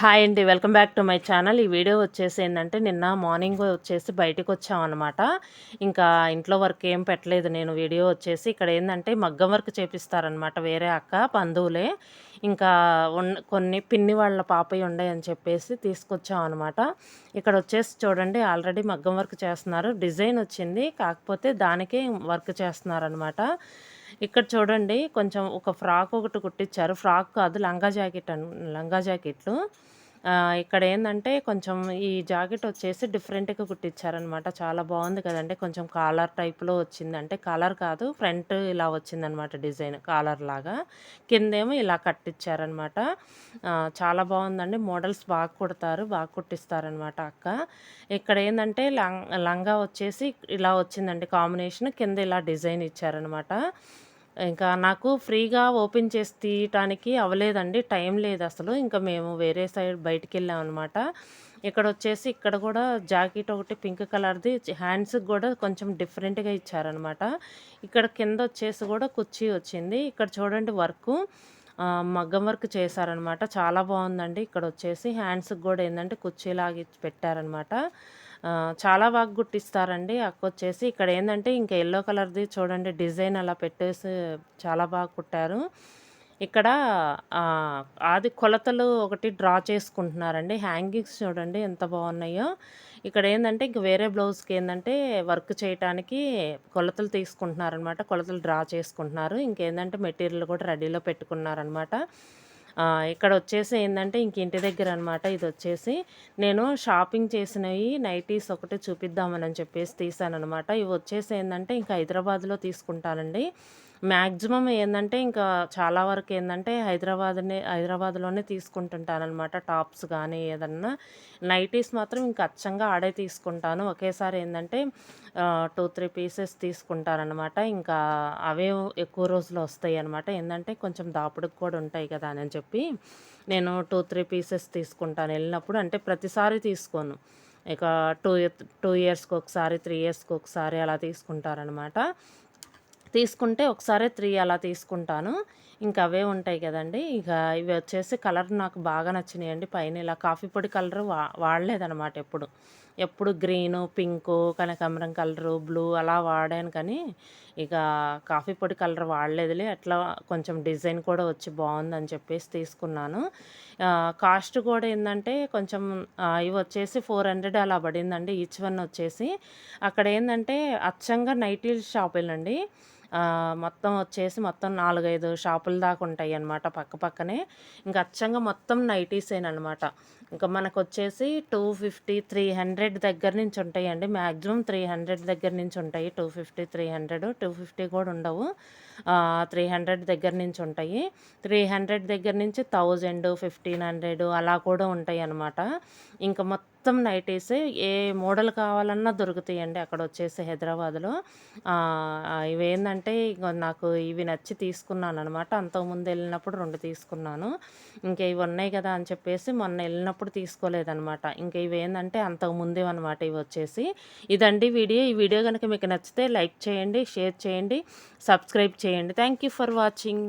Hi అండి. Welcome back to my channel. ఈ video వచ్చేసి ఏంటంటే నిన్న మార్నింగ్ వచ్చేసి బయటకు వచ్చామన్నమాట. ఇంకా ఇంట్లో వర్క్ ఏం పెట్టలేదు. నేను వీడియో వచ్చేసి ఇక్కడ ఏంటంటే మగ్గం వర్క్ చేపిస్తారనమాట వేరే అక్క బంధువులే. ఇంకా కొన్ని పిన్ని వాళ్ళ పాపయ్య ఉండే అని చెప్పేసి తీసుకొచ్చాం అనమాట ఇక్కడ వచ్చేసి చూడండి ఆల్రెడీ మగ్గం వర్క్ చేస్తున్నారు. డిజైన్ వచ్చింది. కాకపోతే దానికే వర్క్ చేస్తున్నారనమాట ఇక్కడ చూడండి కొంచెం ఒక ఫ్రాక్ ఒకటి కుట్టించారు ఫ్రాక్ కాదు లంగా జాకెట్ అన్ లంగా జాకెట్లు ఇక్కడ ఏంటంటే కొంచెం ఈ జాకెట్ వచ్చేసి డిఫరెంట్‌గా కుట్టించారనమాట. చాలా బాగుంది కదండి కొంచెం కాలర్ టైప్‌లో వచ్చింది. అంటే కాలర్ కాదు ఫ్రంట్ ఇలా వచ్చిందనమాట డిజైన్ కాలర్ లాగా. కిందేమో ఇలా కట్టించారనమాట. చాలా బాగుందండి. మోడల్స్ బాగా కుడతారు. బాగా కుట్టిస్తారనమాట అక్క. ఇక్కడ ఏంటంటే లంగా వచ్చేసి ఇలా వచ్చిందండి కాంబినేషన్. కింద ఇలా డిజైన్ ఇచ్చారనమాట. ఇంకా నాకు ఫ్రీగా ఓపెన్ చేసి తీయటానికి అవ్వలేదండి. టైం లేదు అసలు ఇంకా మేము వేరే సైడ్ బయటకెళ్ళాం అనమాట ఇక్కడ వచ్చేసి ఇక్కడ కూడా జాకెట్ ఒకటి పింక్ కలర్‌ది హ్యాండ్స్‌కి కూడా కొంచెం డిఫరెంట్‌గా ఇచ్చారనమాట. ఇక్కడ కింద వచ్చేసి కూడా కుర్చీ వచ్చింది. ఇక్కడ చూడండి వర్కు మగ్గం వర్క్ చేశారనమాట. చాలా బాగుందండి ఇక్కడ వచ్చేసి హ్యాండ్స్‌కి కూడా ఏంటంటే కుర్చీలాగి పెట్టారనమాట. చాలా బాగా గుట్టిస్తారండి అక్కొచ్చేసి. ఇక్కడ ఏంటంటే ఇంకా ఎల్లో కలర్‌ది చూడండి డిజైన్ అలా పెట్టేసి చాలా బాగా కుట్టారు. ఇక్కడ అది కొలతలు ఒకటి డ్రా చేసుకుంటున్నారండి. హ్యాంగింగ్స్ చూడండి ఎంత బాగున్నాయో. ఇక్కడ ఏంటంటే ఇంక వేరే బ్లౌజ్‌కి ఏంటంటే వర్క్ చేయటానికి కొలతలు తీసుకుంటున్నారనమాట. కొలతలు డ్రా చేసుకుంటున్నారు. ఇంకేందంటే మెటీరియల్ కూడా రెడీలో పెట్టుకున్నారనమాట. ఇక్కడ వచ్చేసి ఏంటంటే ఇంక ఇంటి దగ్గర అనమాట ఇది వచ్చేసి నేను షాపింగ్ చేసినవి నైటీస్ ఒకటి చూపిద్దామని చెప్పేసి తీసానమాట ఇవి వచ్చేసి ఏంటంటే ఇంకా హైదరాబాద్లో తీసుకుంటానండి మ్యాక్సిమం ఏంటంటే ఇంకా చాలా వరకు ఏంటంటే హైదరాబాద్నే హైదరాబాద్లోనే తీసుకుంటుంటానమాట టాప్స్ కానీ ఏదన్నా. నైటీస్ మాత్రం ఇంకా అచ్చంగా ఆడే తీసుకుంటాను. ఒకేసారి ఏంటంటే టూ త్రీ పీసెస్ తీసుకుంటారనమాట ఇంకా అవే ఎక్కువ రోజులు వస్తాయి అనమాట ఏంటంటే కొంచెం దాపుడుకు కూడా ఉంటాయి కదా అని చెప్పి నేను టూ త్రీ పీసెస్ తీసుకుంటాను. వెళ్ళినప్పుడు అంటే ప్రతిసారి తీసుకోను. ఇక టూ టూ ఇయర్స్కి ఒకసారి త్రీ ఇయర్స్కి ఒకసారి అలా తీసుకుంటారనమాట తీసుకుంటే ఒకసారి త్రీ అలా తీసుకుంటాను. ఇంకా అవే ఉంటాయి కదండి. ఇక ఇవి వచ్చేసి కలర్ నాకు బాగా నచ్చినాయి అండి పైన ఇలా కాఫీ పొడి కలర్ వా వాడలేదనమాట ఎప్పుడు. ఎప్పుడు గ్రీను పింకు కనకాంబరం కలరు బ్లూ అలా వాడాను కానీ ఇక కాఫీ పొడి కలర్ వాడలేదులే. అట్లా కొంచెం డిజైన్ కూడా వచ్చి బాగుందని చెప్పేసి తీసుకున్నాను. కాస్ట్ కూడా ఏంటంటే కొంచెం ఇవి వచ్చేసి ఫోర్ హండ్రెడ్ అలా పడిందండి. ఈచ్ వన్ వచ్చేసి. అక్కడ ఏంటంటే అచ్చంగా నైటీ షాపులండి మొత్తం వచ్చేసి మొత్తం నాలుగైదు షాపుల దాకా ఉంటాయి అన్నమాట పక్క పక్కనే. ఇంకా అచ్చంగా మొత్తం నైటీసేనమాట ఇంకా మనకు వచ్చేసి టూ ఫిఫ్టీ త్రీ హండ్రెడ్ దగ్గర నుంచి ఉంటాయండి. మ్యాక్సిమం త్రీ హండ్రెడ్ దగ్గర నుంచి ఉంటాయి. Two fifty three hundred two fifty కూడా ఉండవు. త్రీ హండ్రెడ్ దగ్గర నుంచి ఉంటాయి. త్రీ హండ్రెడ్ దగ్గర నుంచి థౌజండ్ ఫిఫ్టీన్ హండ్రెడ్ అలా కూడా ఉంటాయి అన్నమాట. ఇంకా మొత్తం మొత్తం నైటీస్ ఏ మోడల్ కావాలన్నా దొరుకుతాయండి అక్కడ వచ్చేసి హైదరాబాద్లో ఇవేందంటే నాకు ఇవి నచ్చి తీసుకున్నాను అనమాట అంతకుముందు వెళ్ళినప్పుడు రెండు తీసుకున్నాను. ఇంకా ఇవి ఉన్నాయి కదా అని చెప్పేసి మొన్న వెళ్ళినప్పుడు తీసుకోలేదనమాట ఇంకా ఇవి ఏంటంటే అంతకుముందే అనమాట ఇవి వచ్చేసి ఇదండి వీడియో. ఈ వీడియో కనుక మీకు నచ్చితే లైక్ చేయండి షేర్ చేయండి సబ్స్క్రైబ్ చేయండి. Thank you for watching.